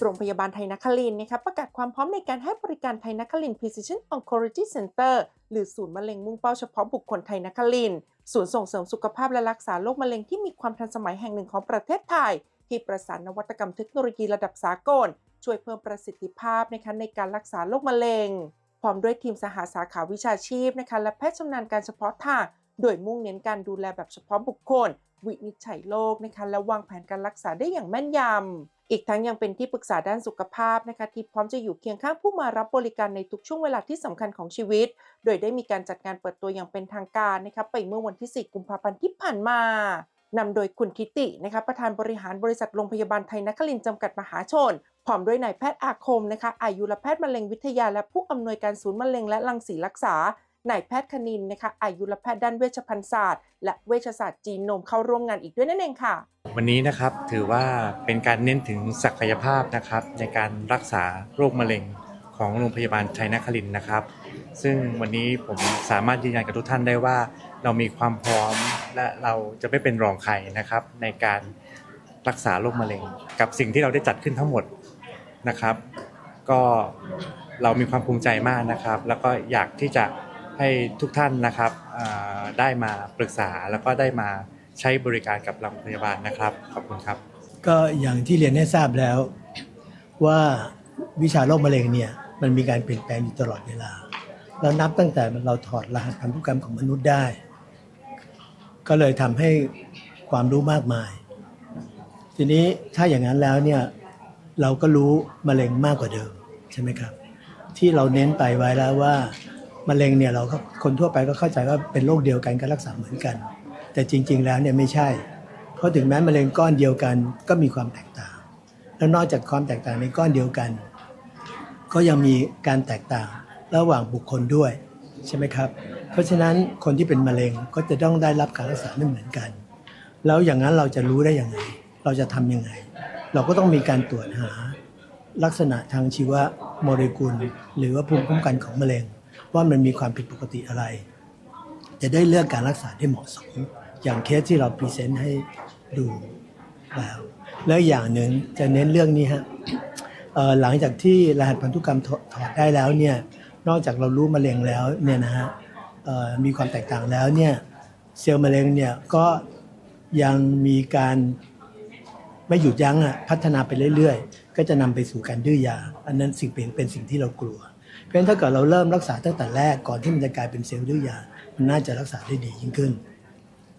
โรงพยาบาลไทยนครินนะคะประกาศความพร้อมในการให้บริการไทยนคริน Precision Oncology Center หรือศูนย์มะเร็งมุ่งเป้าเฉพาะบุคคลไทยนครินศูนย์ส่งเสริมสุขภาพและรักษาโรคมะเร็งที่มีความทันสมัยแห่งหนึ่งของประเทศไทย ที่ประสานนวัตกรรมเทคโนโลยีระดับสากล ช่วยเพิ่มประสิทธิภาพนะคะในการรักษาโรคมะเร็ง พร้อมด้วยทีมสหาสาขาวิชาชีพนะคะและแพทย์ชำนาญการเฉพาะทางโดยมุ่งเน้นการดูแลแบบเฉพาะบุคคล วินิจฉัยโรคนะคะและวางแผนการรักษาได้อย่างแม่นยำ อีกทั้งยังเป็นที่ปรึกษาด้านสุขภาพนะคะที่พร้อมจะอยู่เคียงข้างผู้มารับบริการในทุกช่วงเวลาที่สำคัญของชีวิต โดยได้มีการจัดงานเปิดตัวอย่างเป็นทางการนะคะไปเมื่อวันที่ 4 กุมภาพันธ์ที่ผ่านมานำโดยคุณทิตินะคะประธานบริหารบริษัทโรงพยาบาลไทยนครินทร์จำกัดมหาชน พร้อมด้วยนายแพทย์อาคมนะคะอายุรแพทย์มะเร็งวิทยาและผู้อำนวยการศูนย์มะเร็งและรังสีรักษา นายแพทย์คณินนะคะอายุรแพทย์ด้านเวชภัณฑ์ศาสตร์ และเวชศาสตร์จีนนมเข้าร่วมงานอีกด้วยนั่นเองค่ะ วันนี้นะครับถือว่าเป็นการเน้นถึงศักยภาพนะครับในการรักษาโรคมะเร็งของโรงพยาบาลชัยนครินนะครับ ซึ่งวันนี้ผมสามารถยืนยันกับทุกท่านได้ว่า เรามีความพร้อมและเราจะไม่เป็นรองใครนะครับ ในการรักษาโรคมะเร็ง กับสิ่งที่เราได้จัดขึ้นทั้งหมดนะครับ ก็เรามีความภูมิใจมากนะครับ แล้วก็อยากที่จะ ให้ทุกท่านนะครับได้มาปรึกษาแล้วก็ได้มาใช้บริการกับโรงพยาบาลนะครับ ขอบคุณครับ ก็อย่างที่เรียนให้ทราบแล้วว่าวิชาโรคมะเร็งเนี่ยมันมีการเปลี่ยนแปลงอยู่ตลอดเวลา เรานับตั้งแต่เราถอดรหัสพันธุกรรมของมนุษย์ได้ ก็เลยทำให้ความรู้มากมาย ทีนี้ถ้าอย่างนั้นแล้วเนี่ยเราก็รู้มะเร็งมากกว่าเดิมใช่ไหมครับ ที่เราเน้นไปไว้แล้วว่า มะเร็งเนี่ยเราก็คนทั่วไปก็เข้าใจว่าเป็นโรคเดียวกันก็รักษาเหมือนกัน แต่จริง ๆ แล้วเนี่ยไม่ใช่ เพราะถึงแม้มะเร็งก้อนเดียวกันก็มีความแตกต่าง แล้วนอกจากความแตกต่างในก้อนเดียวกัน ก็ยังมีการแตกต่างระหว่างบุคคลด้วยใช่ไหมครับ เพราะฉะนั้นคนที่เป็นมะเร็งก็จะต้องได้รับการรักษาไม่เหมือนกัน แล้วอย่างนั้นเราจะรู้ได้ยังไง เราจะทำยังไง เราก็ต้องมีการตรวจหาลักษณะทางชีวโมเลกุล หรือว่าภูมิคุ้มกันของมะเร็ง ว่ามันมีความผิดปกติอะไร จะได้เลือกการรักษาที่เหมาะสม อย่างเคสที่เราพรีเซนต์ให้ดูแล้วแล้วอย่างหนึ่งจะเน้นเรื่องนี้ฮะหลังจากที่รหัสพันธุกรรมถอดได้แล้วเนี่ยนอกจากเรารู้มะเร็งแล้วเนี่ยนะฮะมีความแตกต่างแล้วเนี่ยเซลล์มะเร็งเนี่ยก็ยังมีการไม่หยุดยั้งอะพัฒนาไปเรื่อยๆ ก็จะนำไปสู่การดื้อยา อันนั้นสิ่งเป็นเป็นสิ่งที่เรากลัว เพราะฉะนั้นถ้าเกิดเราเริ่มรักษาตั้งแต่แรกก่อนที่มันจะกลายเป็นเซลล์ดื้อยา มันน่าจะรักษาได้ดียิ่งขึ้น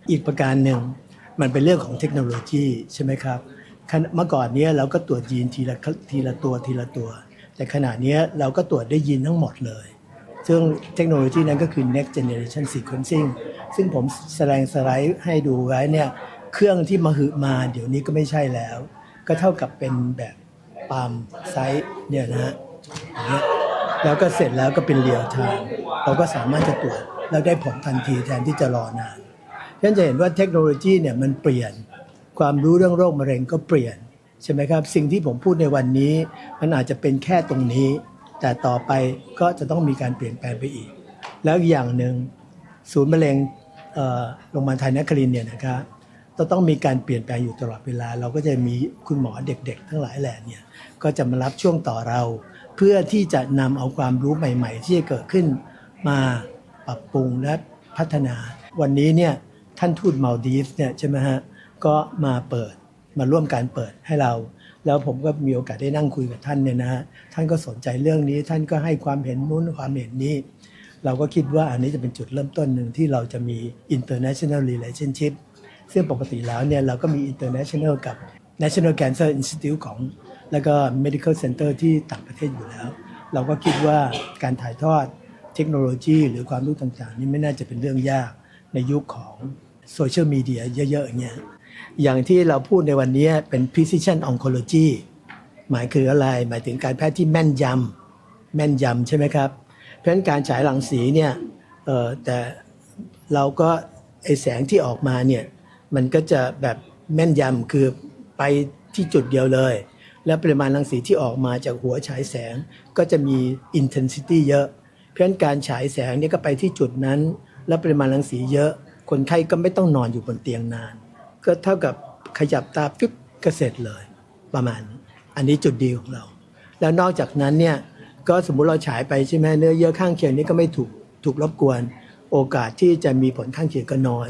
อีกประการหนึ่งมันเป็นเรื่องของเทคโนโลยีใช่ไหมครับเมื่อก่อนนี้เราก็ตรวจยีนทีละทีละตัวทีละตัว แต่ขณะนี้เราก็ตรวจได้ยีนทั้งหมดเลย ซึ่งเทคโนโลยีนั้นก็คือ next generation sequencing ซึ่งผมแสดงสไลด์ให้ดูไว้เนี่ยเครื่องที่มาหือมาเดี๋ยวนี้ก็ไม่ใช่แล้ว ก็เท่ากับเป็นแบบปามไซส์เนี่ยนะฮะอย่างเงี้ย แล้วก็เสร็จแล้วก็เป็นเรียลไทม์เราก็สามารถจะตรวจแล้วได้ผลทันทีแทนที่จะรอนานฉะนั้นจะเห็นว่าเทคโนโลยีเนี่ยมันเปลี่ยน ความรู้เรื่องโรคมะเร็งก็เปลี่ยนใช่ไหมครับ สิ่งที่ผมพูดในวันนี้ มันอาจจะเป็นแค่ตรงนี้ แต่ต่อไปก็จะต้องมีการเปลี่ยนแปลงไปอีก แล้วอย่างหนึ่งศูนย์มะเร็งโรงพยาบาลไทยนครินเนี่ยนะครับจะต้องมีการเปลี่ยนแปลงอยู่ตลอดเวลา เราก็จะมีคุณหมอเด็กๆ ทั้งหลายแหล่เนี่ยก็จะมารับช่วงต่อเรา เพื่อที่จะนำเอาความรู้ใหม่ ๆ ที่จะเกิดขึ้นมาปรับปรุงและพัฒนา วันนี้เนี่ยท่านทูตมาลดีฟส์เนี่ยใช่ไหมฮะก็มาเปิดมาร่วมการเปิดให้เรา แล้วผมก็มีโอกาสได้นั่งคุยกับท่านเนี่ยนะฮะท่านก็สนใจเรื่องนี้ท่านก็ให้ความเห็นนู้นความเห็นนี้ เราก็คิดว่าอันนี้จะเป็นจุดเริ่มต้นหนึ่งที่เราจะมี international relationship ซึ่งปกติแล้วเนี่ยเราก็มี international กับ National Cancer Institute ของ แล้วก็ medical center ที่ต่างประเทศอยู่แล้ว เราก็คิดว่าการถ่ายทอดเทคโนโลยี หรือความรู้ต่างๆ นี่ไม่น่าจะเป็นเรื่องยากในยุคของโซเชียลมีเดียเยอะๆอย่างเงี้ยอย่างที่เราพูดในวันนี้เป็น precision oncology หมายคืออะไร หมายถึงการแพทย์ที่แม่นยำแม่นยำใช่ไหมครับ เพราะฉะนั้นการฉายรังสีเนี่ยแต่เราก็ไอแสงที่ออกมาเนี่ยมันก็จะแบบแม่นยำคือไปที่จุดเดียวเลย และปริมาณรังสีที่ออกมาจากหัวฉายแสงก็จะมี intensity เยอะ เพราะฉะนั้นการฉายแสงเนี่ยก็ไปที่จุดนั้น และปริมาณรังสีเยอะ คนไข้ก็ไม่ต้องนอนอยู่บนเตียงนาน ก็เท่ากับขยับตาปิ๊บก็เสร็จเลย ประมาณ อันนี้จุดดีของเรา แล้วนอกจากนั้นเนี่ยก็สมมุติเราฉายไปใช่ไหมเนื้อเยื่อข้างเคียงนี้ก็ไม่ถูกถูกรบกวน โอกาสที่จะมีผลข้างเคียงก็น้อย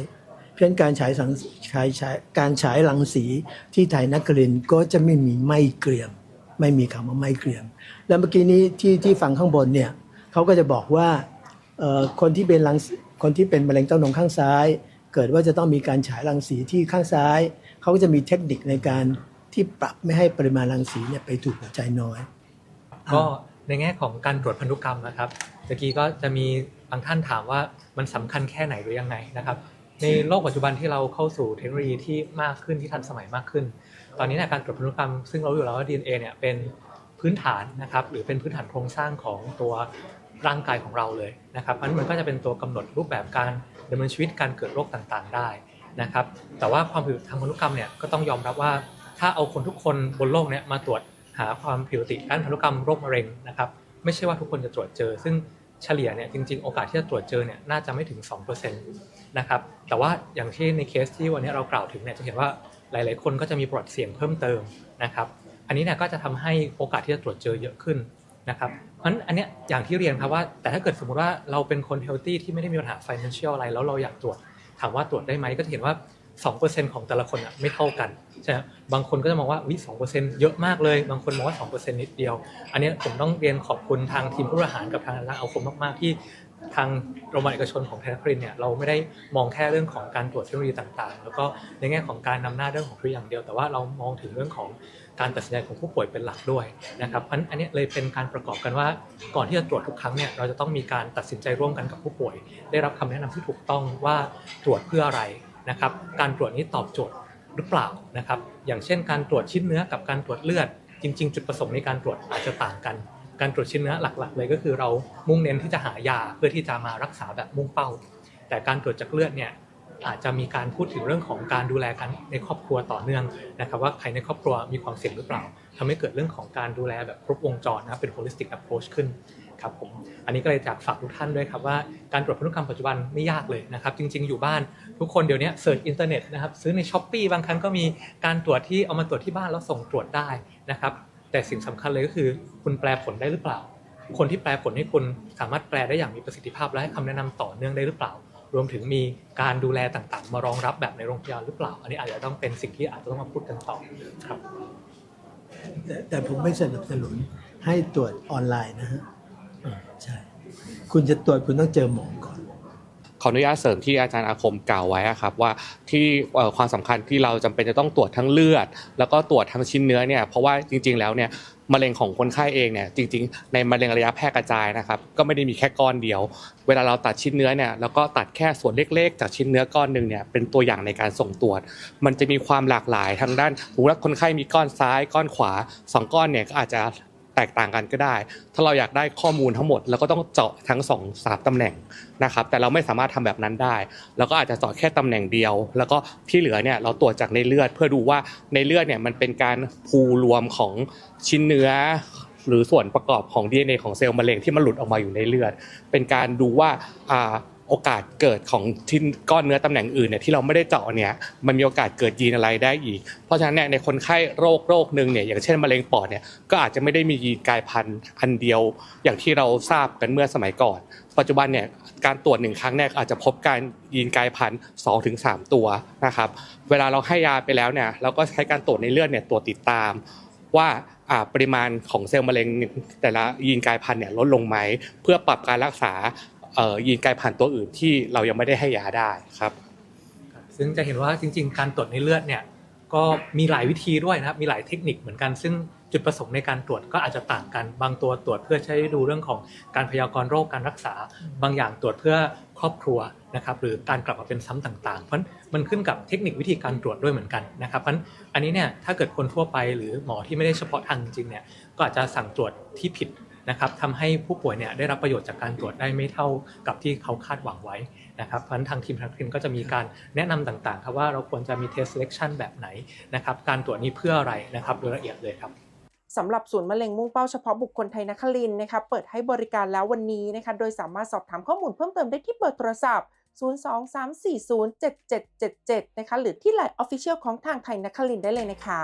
ฉะนั้นการฉายสังฉายฉายการฉายรังสีที่ไทยนักกรินก็จะไม่มีไม่เกรียม ไม่มีคำว่าไม่เกรียม แล้วเมื่อกี้นี้ที่ที่ฟังข้างบนเนี่ยเขาก็จะบอกว่าคนที่เป็นรังสีคนที่เป็นมะเร็งเต้านมข้างซ้าย เกิดว่าจะต้องมีการฉายรังสีที่ข้างซ้ายเขาก็จะมีเทคนิคในการที่ปรับไม่ให้ปริมาณรังสีเนี่ยไปถูกหัวใจน้อย ก็ในแง่ของการตรวจพันธุกรรมนะครับตะกี้ก็จะมีบางท่านถามว่ามันสำคัญแค่ไหนหรือยังไงนะครับ ในโลกปัจจุบันที่เราเข้าสู่เทคโนโลยีที่มากขึ้นที่ทันสมัยมากขึ้น ตอนนี้เนี่ยการตรวจพันธุกรรมซึ่งเราอยู่แล้วว่า DNA เนี่ยเป็นพื้นฐานนะครับหรือเป็นพื้นฐานโครงสร้างของตัวร่างกายของเราเลยนะครับมันมันก็จะเป็นตัวกำหนดรูปแบบการดำเนินชีวิตการเกิดโรคต่างๆ ได้นะครับ แต่ว่าความผิดทางพันธุกรรมเนี่ยก็ต้องยอมรับว่า ถ้าเอาคนทุกคนบนโลกเนี่ยมาตรวจหาความผิดปกติด้านพันธุกรรมโรคมะเร็งนะครับไม่ใช่ว่าทุกคนจะตรวจเจอ ซึ่งเฉลี่ยเนี่ยจริงๆ โอกาสที่จะตรวจเจอเนี่ยน่าจะไม่ถึง 2%นะครับ แต่ว่าอย่างเช่นในเคสที่วันนี้เรากล่าวถึงเนี่ยจะเห็นว่าหลาย ๆ คนก็จะมีประวัติเสี่ยงเพิ่มเติมนะครับ อันนี้เนี่ยก็จะทำให้โอกาสที่จะตรวจเจอเยอะขึ้นนะครับเพราะฉะนั้นอันเนี้ยอย่างที่เรียนครับว่า แต่ถ้าเกิดสมมุติว่าเราเป็นคนเฮลตี้ที่ไม่ได้มีปัญหา financial อะไรแล้วเราอยากตรวจถามว่าตรวจได้ไหมก็จะเห็นว่า 2%ของแต่ละคนอะไม่เท่ากันใช่ไหมบางคนก็จะมองว่าวิสองเปอร์เซ็นต์เยอะมากเลย บางคนมองว่า2%นิดเดียว อันนี้ผมต้องเรียนขอบคุณทางทีมผู้บริหารกับทางร้านเอาคมมากๆที่ทางโรงพยาบาลเอกชนของไทยนครินเนี่ยเราไม่ได้มองแค่เรื่องของการตรวจเทคโนโลยีต่างๆ แล้วก็ในแง่ของการนำหน้าเรื่องของทุกอย่างเดียว แต่ว่าเรามองถึงเรื่องของการตัดสินใจของผู้ป่วยเป็นหลักด้วยนะครับเพราะอันนี้เลยเป็นการประกอบกันว่าก่อนที่จะตรวจทุกครั้งเนี่ยเราจะต้องมีการตัดสินใจร่วมกันกับผู้ป่วย ได้รับคำแนะนำที่ถูกต้องว่าตรวจเพื่ออะไร นะครับการตรวจนี้ตอบโจทย์หรือเปล่านะครับอย่างเช่นการตรวจชิ้นเนื้อกับการตรวจเลือด จริง ๆ จุดประสงค์ในการตรวจอาจจะต่างกัน การตรวจชิ้นเนื้อหลักๆ เลยก็คือเรามุ่งเน้นที่จะหายาเพื่อที่จะมารักษาแบบมุ่งเป้า แต่การตรวจจากเลือดเนี่ยอาจจะมีการพูดถึงเรื่องของการดูแลกันในครอบครัวต่อเนื่องนะครับว่าใครในครอบครัวมีความเสี่ยงหรือเปล่าทำให้เกิดเรื่องของการดูแลแบบครบวงจรนะครับเป็น holistic approach ขึ้น ครับผมอันนี้ก็เลยจากฝากทุกท่านด้วยครับว่าการตรวจพันธุกรรมปัจจุบันไม่ยากเลยนะครับจริง ๆ อยู่บ้านทุกคนเดี๋ยวนี้เสิร์ชอินเทอร์เน็ตนะครับซื้อในช้อปปีบางครั้งก็มีการตรวจที่เอามาตรวจที่บ้านแล้วส่งตรวจได้นะครับแต่สิ่งสำคัญเลยก็คือคุณแปลผลได้หรือเปล่า คนที่แปลผลให้คุณสามารถแปลได้อย่างมีประสิทธิภาพและให้คำแนะนำต่อเนื่องได้หรือเปล่า รวมถึงมีการดูแลต่างๆ มารองรับแบบในโรงพยาบาลหรือเปล่า อันนี้อาจจะต้องเป็นสิ่งที่อาจจะต้องมาพูดกันต่อครับแต่ผมไม่สนับสนุนให้ตรวจออนไลน์นะฮะ ใช่ คุณจะตรวจคุณต้องเจอหมอก่อน ขออนุญาตเสริมที่อาจารย์อาคมกล่าวไว้ครับว่าที่ความสำคัญที่เราจำเป็นจะต้องตรวจทั้งเลือด แล้วก็ตรวจทั้งชิ้นเนื้อเนี่ยเพราะว่าจริง ๆ แล้วเนี่ยมะเร็งของคนไข้เองเนี่ยจริงๆ ในมะเร็งระยะแพร่กระจายนะครับก็ไม่ได้มีแค่ก้อนเดียว เวลาเราตัดชิ้นเนื้อเนี่ยแล้วก็ตัดแค่ส่วนเล็กๆ จากชิ้นเนื้อก้อนหนึ่งเนี่ยเป็นตัวอย่างในการส่งตรวจ มันจะมีความหลากหลายทางด้านสมมติว่าคนไข้มีก้อนซ้ายก้อนขวาสองก้อนเนี่ยก็อาจจะ แตกต่างกันก็ได้ ถ้าเราอยากได้ข้อมูลทั้งหมดเราก็ต้องเจาะทั้งสองสามตำแหน่งนะครับ แต่เราไม่สามารถทำแบบนั้นได้ เราก็อาจจะเจาะแค่ตำแหน่งเดียว แล้วก็ที่เหลือเนี่ยเราตรวจจากในเลือด เพื่อดูว่าในเลือดเนี่ยมันเป็นการพูรวมของชิ้นเนื้อ หรือส่วนประกอบของ DNA ของเซลล์มะเร็งที่มันหลุดออกมาอยู่ในเลือด เป็นการดูว่า โอกาสเกิดของชิ้นก้อนเนื้อตำแหน่งอื่นเนี่ยที่เราไม่ได้เจาะเนี่ยมันมีโอกาสเกิดยีนอะไรได้อีก เพราะฉะนั้นเนี่ยในคนไข้โรคโรคหนึ่งเนี่ยอย่างเช่นมะเร็งปอดเนี่ยก็อาจจะไม่ได้มียีนกลายพันธุ์อันเดียวอย่างที่เราทราบกันเมื่อสมัยก่อน ปัจจุบันเนี่ยการตรวจหนึ่งครั้งเนี่ยอาจจะพบการยีนกลายพันธุ์2-3ถึง3ตัวนะครับเวลาเราให้ยาไปแล้วเนี่ยเราก็ใช้การตรวจในเลือดเนี่ยตรวจติดตามว่าปริมาณของเซลล์มะเร็งแต่ละยีนกลายพันธุ์เนี่ยลดลงไหมเพื่อปรับการรักษา ยีนกลายพันธุ์ตัวอื่นที่เรายังไม่ได้ให้ยาได้ครับ ซึ่งจะเห็นว่าจริง ๆ การตรวจในเลือดเนี่ยก็มีหลายวิธีด้วยนะครับ มีหลายเทคนิคเหมือนกัน ซึ่งจุดประสงค์ในการตรวจก็อาจจะต่างกัน บางตัวตรวจเพื่อใช้ดูเรื่องของการพยากรณ์โรคการรักษา บางอย่างตรวจเพื่อครอบครัวนะครับ หรือการกลับมาเป็นซ้ำต่างๆ เพราะมันขึ้นกับเทคนิควิธีการตรวจด้วยเหมือนกันนะครับ เพราะอันนี้เนี่ยถ้าเกิดคนทั่วไปหรือหมอที่ไม่ได้เฉพาะทางจริงๆเนี่ย ก็อาจจะสั่งตรวจที่ผิด นะครับทำให้ผู้ป่วยเนี่ยได้รับประโยชน์จากการตรวจได้ไม่เท่ากับที่เขาคาดหวังไว้นะครับเพราะฉะนั้นทางทีมทางคลินก็จะมีการแนะนำต่างๆครับว่าเราควรจะมี test selection แบบไหนนะครับการตรวจนี้เพื่ออะไรนะครับโดยละเอียดเลยครับสำหรับศูนย์มะเร็งมุ่งเป้าเฉพาะบุคคลไทยนครินนะคะเปิดให้บริการแล้ววันนี้นะคะโดยสามารถสอบถามข้อมูลเพิ่มเติมได้ที่เบอร์โทรศัพท์ 023407777 นะคะหรือที่ไลน์ Official ของทางไทยนครินได้เลยนะคะ